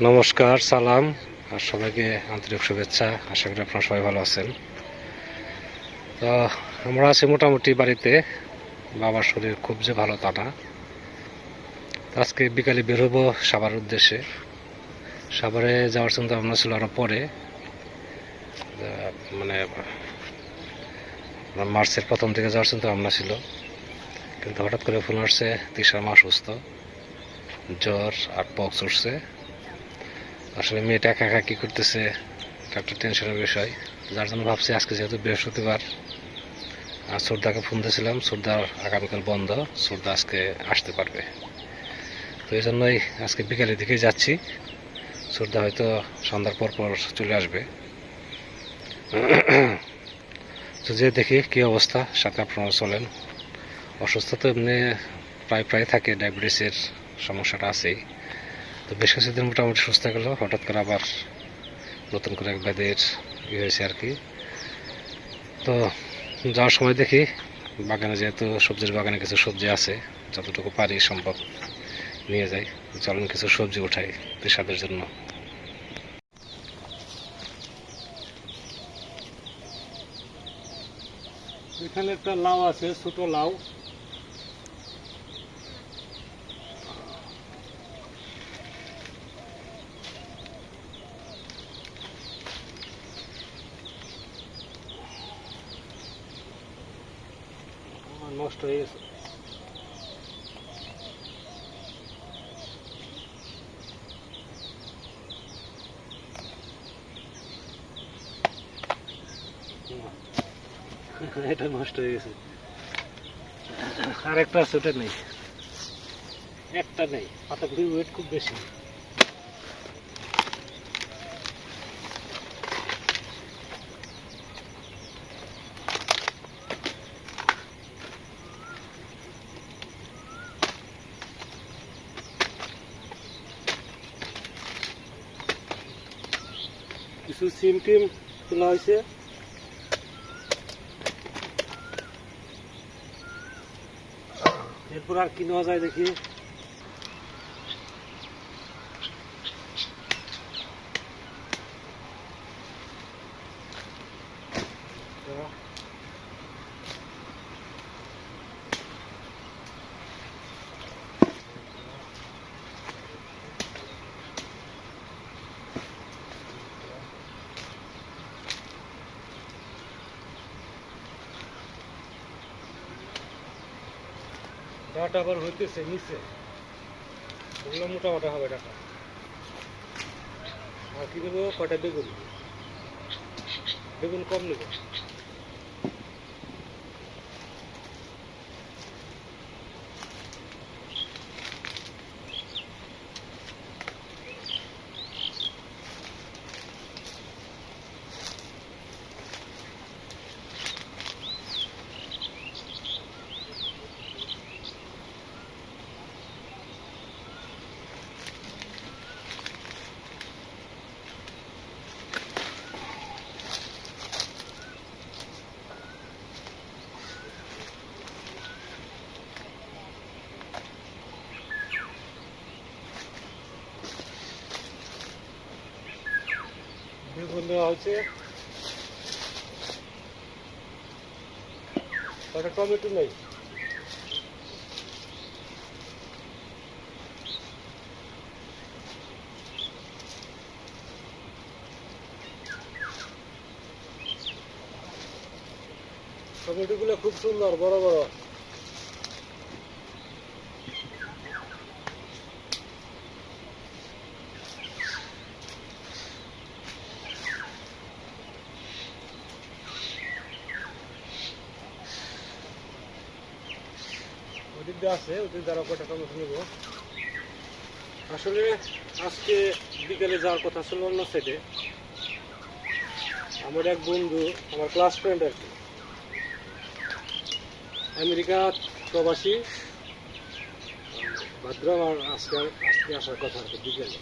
নমস্কার, সালাম আর সবাইকে আন্তরিক শুভেচ্ছা। আশা করি আপনারা সবাই ভালো আছেন। তো, আমরা আছি মোটামুটি বাড়িতে। বাবার শরীর খুব যে ভালো তা না। আজকে বিকালে বের হব সাবার উদ্দেশ্যে। সাভারে যাওয়ার চিন্তা ভাবনা ছিল আরও পরে। মানে মার্চের প্রথম থেকে যাওয়ার চিন্তা ভাবনা ছিল। কিন্তু হঠাৎ করে ফোন আসছে তিসার মা অসুস্থ জ্বর আর পক্স উঠছে। আসলে মেয়েটা একা একা কী করতেছে? একটা টেনশনের বিষয়। যার জন্য ভাবছি আজকে যেহেতু বৃহস্পতিবার, আর শ্রদ্ধাকে ফোন দিয়েছিলাম শ্রদ্ধার আগামীকাল বন্ধ, শ্রদ্ধা আজকে আসতে পারবে। তো এই জন্যই আজকে বিকালের দিকেই যাচ্ছি। শ্রদ্ধা হয়তো সন্ধ্যার পর পর চলে আসবে। তো যে দেখি কী অবস্থা, সাথে আপনারা চলেন। অসুস্থ তো এমনি প্রায় প্রায় থাকে, ডায়াবেটিসের সমস্যাটা আছেই। তো বেশ কিছুদিন মোটামুটি সুস্থ গেল, হঠাৎ করে আবার নতুন করে এক ব্যাধের ইয়ে হয়েছে আর কি। তো যাওয়ার সময় দেখি বাগানে যেহেতু সবজির বাগানে কিছু সবজি আছে, যতটুকু পারি সম্ভব নিয়ে যাই। চলেন কিছু সবজি উঠাই পেশাদের জন্য। এখানে একটা লাউ আছে, ছোট লাউ। নষ্ট হয়ে গেছে। এটা নষ্ট হয়ে গেছে। আর একটা আছে, ওটা নেই। একটা নেই। পাতাগুলি ওয়েট খুব বেশি। সিম টিম তোলা হয়েছে। এরপর আর কিনা যায় দেখি। ডাটা আবার হইতেছে নিচে। ওগুলো মোটা মোটা হবে ডাটা আর কি দেবো? কটা বেগুন? বেগুন কম নেব বেগুন দেওয়া হয়েছে। কয়টা টমেটো নেই। টমেটোগুলো খুব সুন্দর বড় বড়। আছে ওদিক দ্বারা কয়টা টমেটো নেব? আসলে আজকে বিকেলে যাওয়ার কথা ছিল অন্য সাইডে আমার এক বন্ধু, আমার ক্লাস ফ্রেন্ড আর কি। আমেরিকা প্রবাসী। ভাদ্রাম আর আজকে আজকে আসার কথা আর কি, বিকেলে।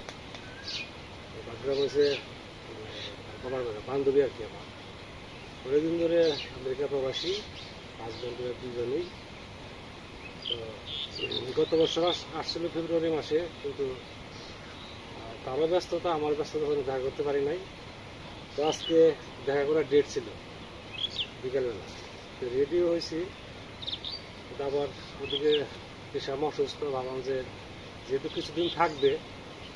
ভাদ্রাম হয়েছে আমার বান্ধবী আর কি আমার। অনেকদিন ধরে আমেরিকা প্রবাসী বন্ধু দুজনেই। গত বছর আস- আসছিল ফেব্রুয়ারি মাসে, কিন্তু তারও ব্যস্ততা, আমার ব্যস্ততা কোনো দেখা করতে পারি নাই। তো আজকে দেখা করার ডেট ছিল, বিকালবেলা। তো রেডিও হয়েছি আবার ওদিকে পেশাম অসুস্থ, ভাবলাম যে যেহেতু কিছুদিন থাকবে,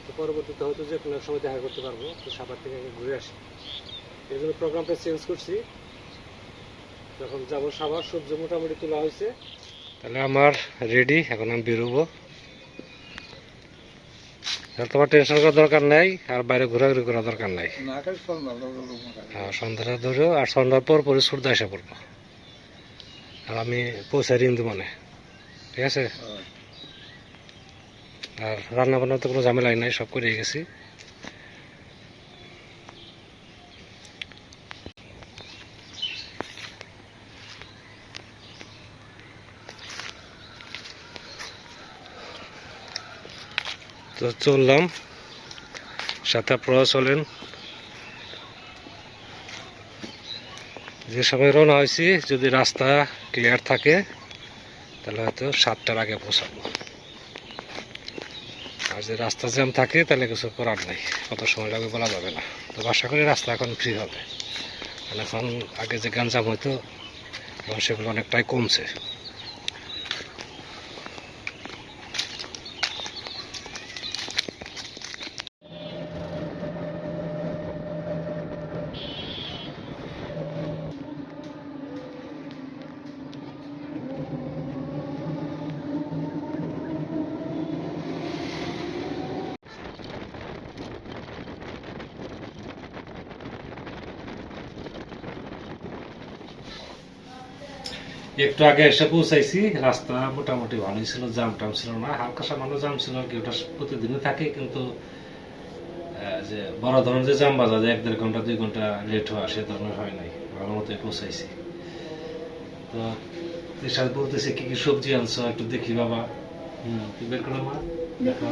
তো পরবর্তীতে হয়তো যে কোনো সময় দেখা করতে পারব। তো সাবার থেকে আগে ঘুরে আসি। এই জন্য প্রোগ্রামটা চেঞ্জ করছি। যখন যাব সাবার সবজি মোটামুটি তোলা হয়েছে। তাহলে আমার রেডি এখন আমি বেরোবো। তোমার টেনশন করার দরকার নাই আর বাইরে ঘোরাঘুরি করার দরকার নাই। আর সন্ধ্যাটা ধরো আর সন্ধ্যার পর পরে সূর্য এসে পড়ব। আর আমি পৌঁছাই রিন্দু মানে ঠিক আছে? আর রান্না বান্নার তো কোনো ঝামেলাই নাই সব করে গেছি। তো চললাম। সাথে আপনারা চলেন। যে সময় রওনা হয়েছি, যদি রাস্তা ক্লিয়ার থাকে, তাহলে হয়তো সাতটার আগে পৌঁছাবো। আর যে রাস্তা জ্যাম থাকে, তাহলে কিছু করার নেই। কত সময় লাগবে বলা যাবে না। তো আশা করি রাস্তা এখন ফ্রি হবে। এখন আগে যে গাঞ্জাম হইতো, এখন সেগুলো অনেকটাই কমছে। একটু আগে এসে পৌঁছাইছি, রাস্তা মোটামুটি ভালোই ছিল জাম টাম ছিল না, হালকা সামান্য জাম ছিল আর কি, ওটা প্রতিদিনই থাকে কিন্তু যে বড় ধরনের যে জাম বাজা যায় এক দেড় ঘণ্টা, দুই ঘণ্টা লেট হওয়া সে ধরনের হয় নাই, ভালো মতোই পৌঁছাইছি। তো দিশাদ বলতেছে, কি কি সবজি আনছো? একটু দেখি বাবা। হম বের করো মা, দেখো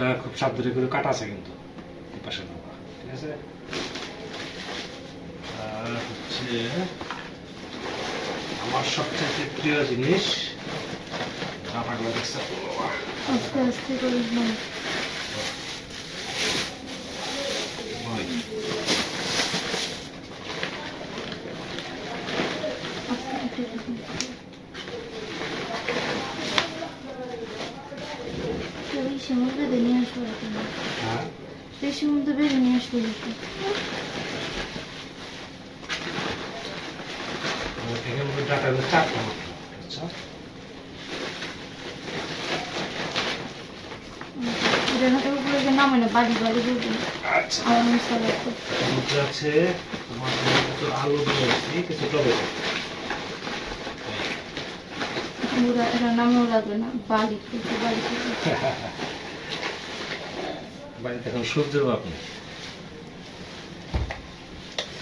বেগুনটা খুব সাবধানে করে কাটা আছে কিন্তু পাশে ঠিক আছে? আর হচ্ছে, আমার সবচেয়ে প্রিয় জিনিস ডাটাগুলো দেখছে? আস্তে আস্তে করে নাও। ওই, আস্তে আস্তে করে। তো বেশি মধ্যে বেরিয়ে নিয়ে আসব এখন। হ্যাঁ বেশি মধ্যে বেরিয়ে নিয়ে আসব এখন। আর এখানে মধ্যে ডাটাগুলো চারটা মাত্র আচ্ছা এটা হাতে উপরে যে নামে না বাড়ি বাড়ি বলবেন আচ্ছা আমার মশলা লাগবে এর মধ্যে আছে তোমার জন্য কিছু আলু দিয়েছি কিছু টমেটো লাগবে না বাড়ি থেকে বাড়ি থেকে বাড়িতে এখন সবজি আপনি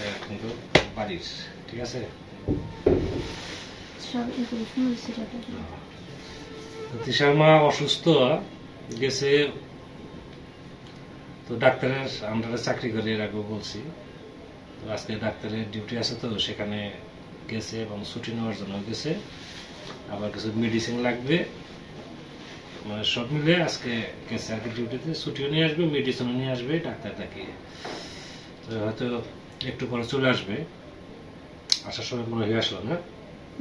এটা কিন্তু বাড়ির ঠিক আছে? তিশার মা অসুস্থ গেছে তো ডাক্তারের আন্ডারে চাকরি করে এর আগেও বলছি। তো আজকে ডাক্তারের ডিউটি আছে তো সেখানে গেছে এবং ছুটি নেওয়ার জন্য গেছে। আবার কিছু মেডিসিন লাগবে। সব মিলে আজকে গেছে ডিউটিতে ছুটিও নিয়ে আসবে মেডিসিনও নিয়ে আসবে ডাক্তার দেখিয়ে তো হয়তো একটু পরে চলে আসবে। আসার সময় মনে হয়ে আসলো না?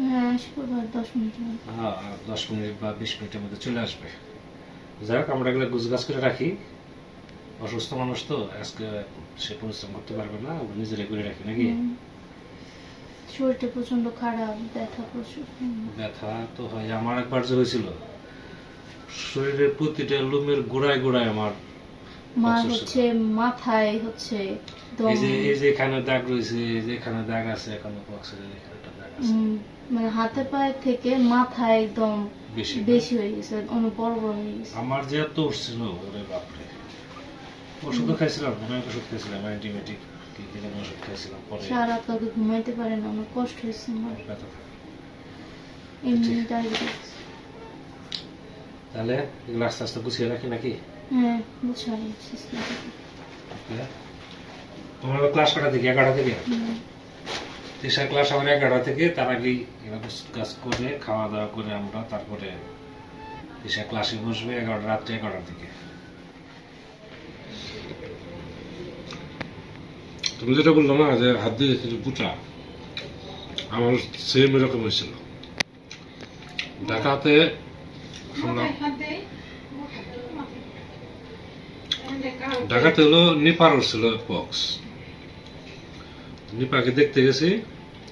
হ্যাঁ দশ মিনিট। হ্যাঁ দশ মিনিট বা বিশ মিনিটের মধ্যে চলে আসবে। যাই হোক আমরা এগুলো গুছগাছ করে রাখি। অসুস্থ মানুষ তো আজকে সে পরিশ্রম করতে পারবে না নিজেরাই করে রাখি নাকি? শরীরটা প্রচণ্ড খারাপ ব্যথা প্রচুর। ব্যথা তো হয় আমার একবার যে হয়েছিল শরীরের প্রতিটা লোমের গোড়ায় গোড়ায় আমার মার অসুস্থতা। হচ্ছে মাথায় হচ্ছে এই যে এই যে এখানে দাগ রয়েছে এই যে এখানে দাগ আছে এখানে বক্সের এখানে একটা দাগ আছে। মানে হাতে পায়ে থেকে মাথায় একদম বেশি হয়ে গেছে অনেক বড় বড় হয়ে গেছে। আমার যে এত উঠছিল ওরে বাপরে। ওষুধও খাইছিলাম অনেক ওষুধ খাইছিলাম অ্যান্টিবায়োটিক কি কি ওষুধ খাইছিলাম পরে সারা রাত ঘুমাইতে পারে না অনেক কষ্ট হয়েছে আমার। এমনি ডায়াবেটিস তাহলে এগুলো আস্তে আস্তে গুছিয়ে রাখি নাকি? হ্যাঁ? তোমার ক্লাস কটা থেকে? এগারোটা থেকে? তিসার ক্লাস আমার এগারোটা থেকে তার আগেই এরা কাজ করে খাওয়া দাওয়া করে আমরা তারপরে ক্লাসে বসবে এগারোটা রাত্রে এগারোটা থেকে। তুমি যেটা বলল না যে হাত দিয়ে কিছু বুটা আমার সেম এরকম হয়েছিল ঢাকাতে শুনলাম ঢাকাতে হলো নিপার ছিল পক্স নিপাকে দেখতে গেছি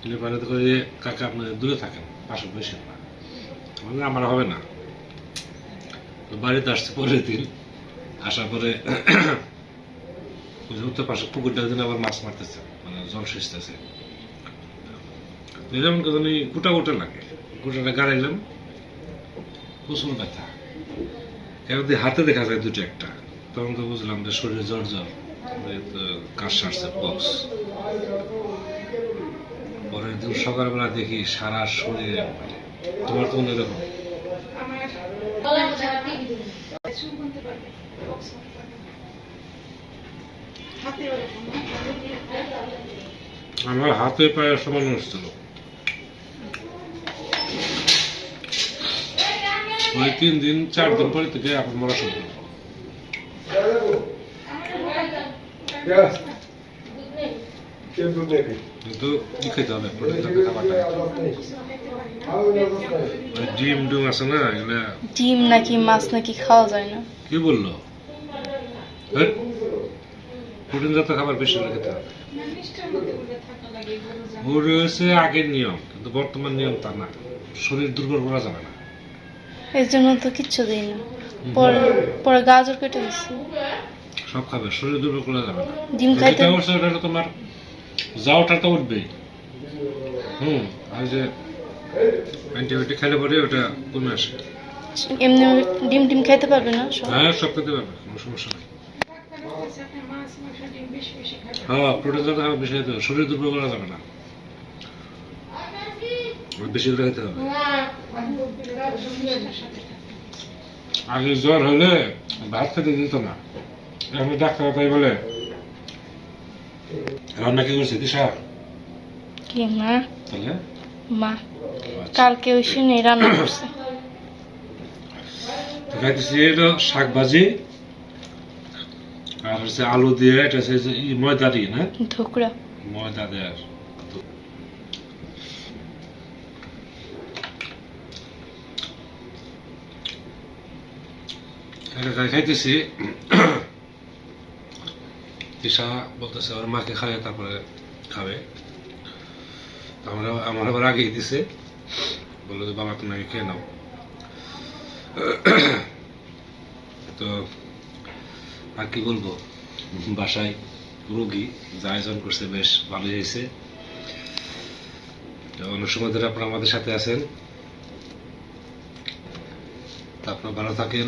নিপাকে দেখো যে কাকা আপনি দূরে থাকেন পাশে বসে না। মানে আমার হবে না। বাড়িতে আসছে পরের দিন। আসার পরে উত্তর পাশে পুকুরটা দিন আবার মাছ মারতেছে মানে জল সেচতেছে। যেমন জানি গোটা গোটা লাগে। গোটাটা গাড়াইলাম। প্রচুর ব্যথা এবার হাতে দেখা যায় দুটো একটা, তখন তো বুঝলাম যে শরীরে জ্বর জ্বর কাশ সারছে পক্স পরের দিন সকালবেলা দেখি সারা শরীরে তোমার তো এরকম? আমার হাতে পায়ে সমান হচ্ছিল ওই তিন দিন চার দিন পরে থেকে আপনার মরা শুরু কিন্তু কি খেতে হবে। ওই ডিম ডুম আছে না এগুলা ডিম নাকি মাছ নাকি খাওয়া যায় না? কি বলল? হ্যাঁ? প্রোটিন জাতীয় খাবার বেশি খেতে হবে। ওর আগের নিয়ম কিন্তু বর্তমান নিয়ম তা না। শরীর দুর্বল করা যাবে না। এর জন্য তো কিচ্ছু দিই না। পরে পরে গাজর কেটে দিচ্ছি সব খাবে শরীর দুর্বল করা যাবে না। ডিম খাইতে ওটা তোমার যাওয়াটা তো উঠবেই। হুম আর যে অ্যান্টিবায়োটিক খেলে পরে ওটা কমে আসে। এমনি ডিম ডিম খাইতে পারবে না হ্যাঁ সব খেতে পারবে কোনো সমস্যা নেই। হ্যাঁ প্রোটিন জাতীয় খাবার বেশি শরীর দুর্বল করা যাবে না। বেশি খেতে হবে। আগে জ্বর হলে ভাত খেতে দিত না। এখন ডাক্তার তাই বলে। রান্না কি করছে দিশা? কি মা? তাহলে? মা কালকে ওই শুনে রান্না করছে। খাইতেছি এটা শাক ভাজি আর হচ্ছে আলু দিয়ে এটা হচ্ছে ময়দা দিয়ে না? ধোকরা ময়দা দেয় আর এটা খাই- খাইতেছি তিশা বলতেছে ওর মাকে খাবে তারপরে খাবে আমরা আমার আবার আগেই দিছে বলল যে বাবা তুমি আগে খেয়ে নাও তো আর কি বলব বাসায় রোগী যা আয়োজন করছে বেশ ভালোই হয়েছে অনেক সময় ধরে আপনারা আমাদের সাথে আছেন তা আপনারা ভালো থাকেন